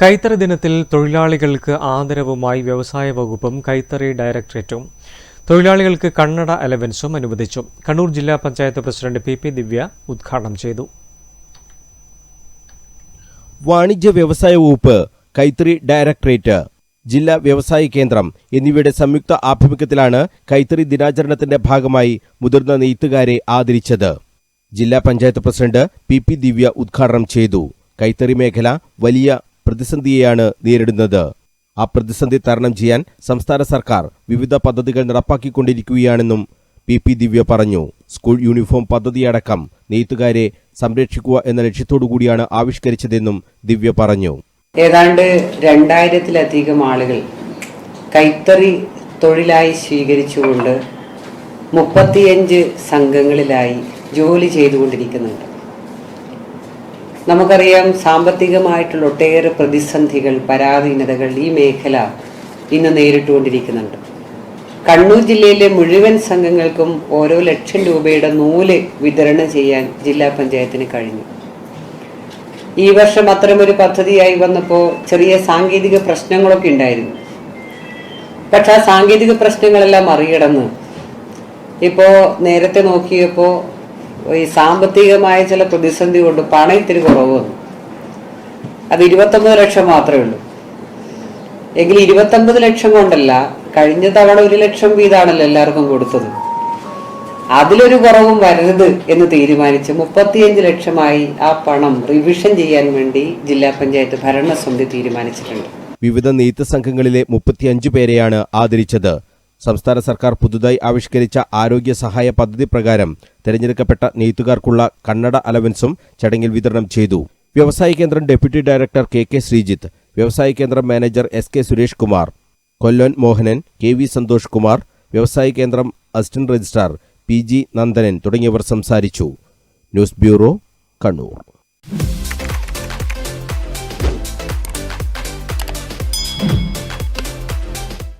കൈത്തറി ദിനത്തിൽ തൊഴിലാളികൾക്ക് ആദരവുമായി വ്യവസായ വകുപ്പും കൈത്തറി ഡയറക്ടറേറ്റും തൊഴിലാളികൾക്ക് കണ്ണട അലവൻസും അനുവദിച്ചു. കണ്ണൂർ ജില്ലാ panchayat president P P Divya ഉദ്ഘാടനം ചെയ്തു. വാണിജ്യ വ്യവസായ വകുപ്പ് കൈത്തറി ഡയറക്ടറേറ്റ് ജില്ലാ വ്യവസായ കേന്ദ്രം എന്നിവയുടെ സംയുക്ത ആഭിമുഖ്യത്തിലാണ് കൈത്തറി ദിനാചരണത്തിന്റെ ഭാഗമായി മുതിർന്ന നെയ്ത്തുകാരെ ആദരിച്ചത്. ജില്ലാ panchayat president P P Divya ഉദ്ഘാടനം ചെയ്തു. കൈത്തറി മേഖല വലിയ പ്രതിസന്ധിയെയാണ് നേരിടുന്നത്. ആ പ്രതിസന്ധി തരണം ചെയ്യാൻ സംസ്ഥാന സർക്കാർ വിവിധ പദ്ധതികൾ നടപ്പാക്കിക്കൊണ്ടിരിക്കുകയാണെന്നും പി പി ദിവ്യ പറഞ്ഞു. സ്കൂൾ യൂണിഫോം പദ്ധതിയടക്കം നെയ്ത്തുകാരെ സംരക്ഷിക്കുക എന്ന ലക്ഷ്യത്തോടു കൂടിയാണ് ആവിഷ്കരിച്ചതെന്നും ദിവ്യ പറഞ്ഞു. ഏതാണ്ട് രണ്ടായിരത്തിലധികം ആളുകൾ കൈത്തറി തൊഴിലായി സ്വീകരിച്ചുകൊണ്ട് മുപ്പത്തിയഞ്ച് സംഘങ്ങളിലായി ജോലി ചെയ്തുകൊണ്ടിരിക്കുന്നുണ്ട്. നമുക്കറിയാം സാമ്പത്തികമായിട്ടുള്ള ഒട്ടേറെ പ്രതിസന്ധികൾ പരാധീനതകൾ ഈ മേഖല ഇന്ന് നേരിട്ടുകൊണ്ടിരിക്കുന്നുണ്ട്. കണ്ണൂർ ജില്ലയിലെ മുഴുവൻ സംഘങ്ങൾക്കും ഓരോ ലക്ഷം രൂപയുടെ നൂൽ വിതരണം ചെയ്യാൻ ജില്ലാ പഞ്ചായത്തിന് കഴിഞ്ഞു. ഈ വർഷം അത്തരമൊരു പദ്ധതിയായി വന്നപ്പോൾ ചെറിയ സാങ്കേതിക പ്രശ്നങ്ങളൊക്കെ ഉണ്ടായിരുന്നു. പക്ഷെ ആ സാങ്കേതിക പ്രശ്നങ്ങളെല്ലാം മറികടന്ന് ഇപ്പോൾ നേരത്തെ നോക്കിയപ്പോൾ ഈ സാമ്പത്തികമായ ചില പ്രതിസന്ധി കൊണ്ട് പണം ഇത്തിരി കുറവ് വന്നു. അത് ഇരുപത്തൊമ്പത് ലക്ഷം മാത്രമേ ഉള്ളൂ. എങ്കിൽ ഇരുപത്തൊമ്പത് ലക്ഷം കൊണ്ടല്ല കഴിഞ്ഞ തവണ ഒരു ലക്ഷം വീതാണല്ലോ എല്ലാവർക്കും കൊടുത്തത്. അതിലൊരു കുറവും വരരുത് എന്ന് തീരുമാനിച്ച് മുപ്പത്തിയഞ്ച് ലക്ഷമായി ആ പണം റിവിഷൻ ചെയ്യാൻ വേണ്ടി ജില്ലാ പഞ്ചായത്ത് ഭരണസമിതി തീരുമാനിച്ചിട്ടുണ്ട്. വിവിധ നെയ്ത്ത് സംഘങ്ങളിലെ മുപ്പത്തിയഞ്ചു പേരെയാണ് ആദരിച്ചത്. സംസ്ഥാന സർക്കാർ പുതുതായി ആവിഷ്കരിച്ച ആരോഗ്യ സഹായ പദ്ധതി പ്രകാരം തെരഞ്ഞെടുക്കപ്പെട്ട നെയ്ത്തുകാർക്കുള്ള കണ്ണട അലവൻസും ചടങ്ങിൽ വിതരണം ചെയ്തു. വ്യവസായ കേന്ദ്രം deputy director K K Sreejith വ്യവസായ കേന്ദ്രം manager S K Suresh Kumar Kollan Mohanan K V Santhosh Kumar വ്യവസായ കേന്ദ്രം assistant registrar P G Nandanan തുടങ്ങിയവർ സംസാരിച്ചു. News bureau Kannur.